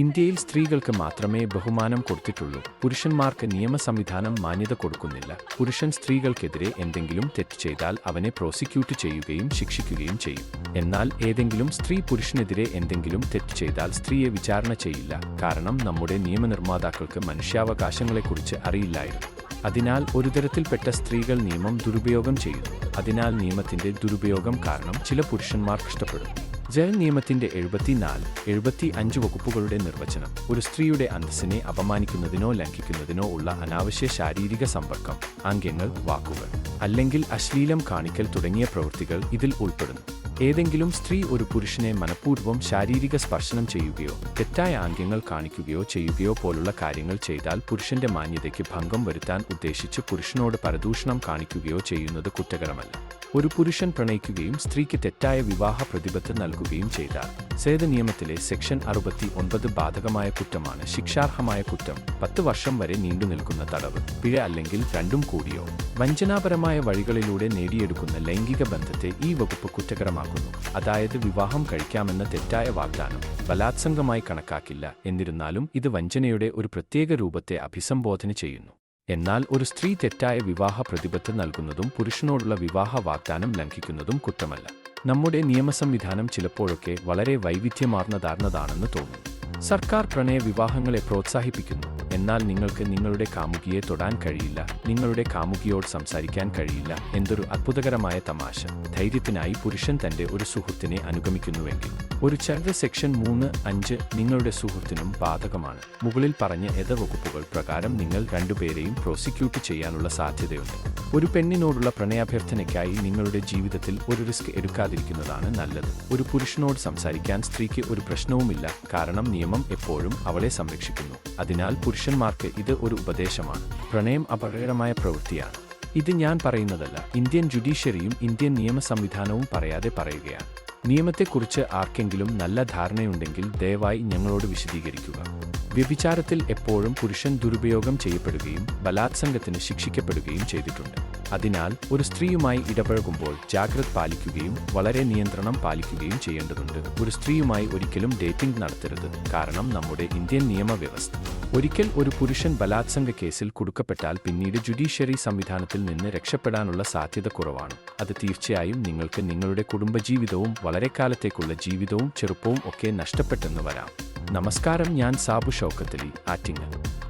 ഇന്ത്യയിൽ സ്ത്രീകൾക്ക് മാത്രമേ ബഹുമാനം കൊടുത്തിട്ടുള്ളൂ. പുരുഷന്മാർക്ക് നിയമ സംവിധാനം മാന്യത കൊടുക്കുന്നില്ല. പുരുഷൻ സ്ത്രീകൾക്കെതിരെ എന്തെങ്കിലും തെറ്റ് ചെയ്താൽ അവനെ പ്രോസിക്യൂട്ട് ചെയ്യുകയും ശിക്ഷിക്കുകയും ചെയ്യും. എന്നാൽ ഏതെങ്കിലും സ്ത്രീ പുരുഷനെതിരെ എന്തെങ്കിലും തെറ്റ് ചെയ്താൽ സ്ത്രീയെ വിചാരണ ചെയ്യില്ല. കാരണം നമ്മുടെ നിയമനിർമ്മാതാക്കൾക്ക് മനുഷ്യാവകാശങ്ങളെക്കുറിച്ച് അറിയില്ലായിരുന്നു. അതിനാൽ ഒരു തരത്തിൽപ്പെട്ട സ്ത്രീകൾ നിയമം ദുരുപയോഗം ചെയ്യുന്നു. അതിനാൽ നിയമത്തിന്റെ ദുരുപയോഗം കാരണം ചില പുരുഷന്മാർ ഇഷ്ടപ്പെടും ജയിൽ നിയമത്തിന്റെ എഴുപത്തിനാല് എഴുപത്തി അഞ്ച് വകുപ്പുകളുടെ നിർവചനം ഒരു സ്ത്രീയുടെ അന്തസ്സിനെ അപമാനിക്കുന്നതിനോ ലംഘിക്കുന്നതിനോ ഉള്ള അനാവശ്യ ശാരീരിക സമ്പർക്കം അംഗ്യങ്ങൾ വാക്കുകൾ അല്ലെങ്കിൽ അശ്ലീലം കാണിക്കൽ തുടങ്ങിയ പ്രവൃത്തികൾ ഇതിൽ ഉൾപ്പെടുന്നു. ഏതെങ്കിലും സ്ത്രീ ഒരു പുരുഷനെ മനഃപൂർവം ശാരീരിക സ്പർശനം ചെയ്യുകയോ തെറ്റായ ആംഗ്യങ്ങൾ കാണിക്കുകയോ ചെയ്യുകയോ പോലുള്ള കാര്യങ്ങൾ ചെയ്താൽ പുരുഷന്റെ മാന്യതയ്ക്ക് ഭംഗം വരുത്താൻ ഉദ്ദേശിച്ച് പുരുഷനോട് പരദൂഷണം കാണിക്കുകയോ ചെയ്യുന്നത് കുറ്റകരമല്ല. ഒരു പുരുഷൻ പ്രണയിക്കുകയും സ്ത്രീക്ക് തെറ്റായ വിവാഹ പ്രതിബദ്ധ നൽകുകയും ചെയ്ത സേത നിയമത്തിലെ സെക്ഷൻ അറുപത്തി ഒൻപത് ബാധകമായ കുറ്റമാണ് ശിക്ഷാർഹമായ കുറ്റം പത്ത് വർഷം വരെ നീണ്ടുനിൽക്കുന്ന തടവ് പിഴ അല്ലെങ്കിൽ രണ്ടും കൂടിയോ. വഞ്ചനാപരമായ വഴികളിലൂടെ നേടിയെടുക്കുന്ന ലൈംഗിക ബന്ധത്തെ ഈ വകുപ്പ് കുറ്റകരമാക്കുന്നു. അതായത് വിവാഹം കഴിക്കാമെന്ന തെറ്റായ വാഗ്ദാനം ബലാത്സംഗമായി കണക്കാക്കില്ല. എന്നിരുന്നാലും ഇത് വഞ്ചനയുടെ ഒരു പ്രത്യേക രൂപത്തെ അഭിസംബോധന ചെയ്യുന്നു. എന്നാൽ ഒരു സ്ത്രീ തെറ്റായ വിവാഹ പ്രതിബദ്ധ നൽകുന്നതും പുരുഷനോടുള്ള വിവാഹ വാഗ്ദാനം ലംഘിക്കുന്നതും കുറ്റമല്ല. നമ്മുടെ നിയമസംവിധാനം ചിലപ്പോഴൊക്കെ വളരെ വൈവിധ്യമാർന്നതാർന്നതാണെന്ന് തോന്നുന്നു. സർക്കാർ പ്രണയ വിവാഹങ്ങളെ പ്രോത്സാഹിപ്പിക്കുന്നു. എന്നാൽ നിങ്ങൾക്ക് നിങ്ങളുടെ കാമുകിയെ തൊടാൻ കഴിയില്ല. നിങ്ങളുടെ കാമുകിയോട് സംസാരിക്കാൻ കഴിയില്ല. എന്തൊരു അത്ഭുതകരമായ തമാശ. ധൈര്യത്തിനായി പുരുഷൻ തന്റെ ഒരു സുഹൃത്തിനെ അനുഗമിക്കുന്നുവെങ്കിൽ. ഒരു ചന്ദ്ര സെക്ഷൻ മൂന്ന് അഞ്ച് നിങ്ങളുടെ സുഹൃത്തിനും ബാധകമാണ്. മുകളിൽ പറഞ്ഞ എത വകുപ്പുകൾ പ്രകാരം നിങ്ങൾ രണ്ടുപേരെയും പ്രോസിക്യൂട്ട് ചെയ്യാനുള്ള സാധ്യതയുണ്ട്. ഒരു പെണ്ണിനോടുള്ള പ്രണയാഭ്യർത്ഥനയ്ക്കായി നിങ്ങളുടെ ജീവിതത്തിൽ ഒരു റിസ്ക് എടുക്കാതിരിക്കുന്നതാണ് നല്ലത്. ഒരു പുരുഷനോട് സംസാരിക്കാൻ സ്ത്രീക്ക് ഒരു പ്രശ്നവുമില്ല. കാരണം നിയമം എപ്പോഴും അവളെ സംരക്ഷിക്കുന്നു. അതിനാൽ പുരുഷന്മാർക്ക് ഇത് ഒരു ഉപദേശമാണ്. പ്രണയം അപകടകരമായ പ്രവൃത്തിയാണ്. ഇത് ഞാൻ പറയുന്നതല്ല. ഇന്ത്യൻ ജുഡീഷ്യറിയും ഇന്ത്യൻ നിയമ സംവിധാനവും പറയാതെ പറയുകയാണ്. നിയമത്തെക്കുറിച്ച് ആർക്കെങ്കിലും നല്ല ധാരണയുണ്ടെങ്കിൽ ദയവായി ഞങ്ങളോട് വിശദീകരിക്കുക. വ്യഭിചാരത്തിൽ എപ്പോഴും പുരുഷൻ ദുരുപയോഗം ചെയ്യപ്പെടുകയും ബലാത്സംഗത്തിന് ശിക്ഷിക്കപ്പെടുകയും ചെയ്തിട്ടുണ്ട്. അതിനാൽ ഒരു സ്ത്രീയുമായി ഇടപഴകുമ്പോൾ ജാഗ്രത പാലിക്കുകയും വളരെ നിയന്ത്രണം പാലിക്കുകയും ചെയ്യേണ്ടതുണ്ട്. ഒരു സ്ത്രീയുമായി ഒരിക്കലും ഡേറ്റിംഗ് നടത്തരുത് കാരണം നമ്മുടെ ഇന്ത്യൻ നിയമവ്യവസ്ഥ. ഒരിക്കൽ ഒരു പുരുഷൻ ബലാത്സംഗ കേസിൽ കുടുക്കപ്പെട്ടാൽ പിന്നീട് ജുഡീഷ്യറി സംവിധാനത്തിൽ നിന്ന് രക്ഷപ്പെടാനുള്ള സാധ്യത കുറവാണ്. അത് തീർച്ചയായും നിങ്ങൾക്ക് നിങ്ങളുടെ കുടുംബജീവിതവും വളരെ കാലത്തേക്കുള്ള ജീവിതവും ചെറുപ്പവും ഒക്കെ നഷ്ടപ്പെട്ടെന്ന് വരാം. നമസ്കാരം ഞാൻ സാബു ഷൗക്കത്തലി ആറ്റിങ്ങൽ.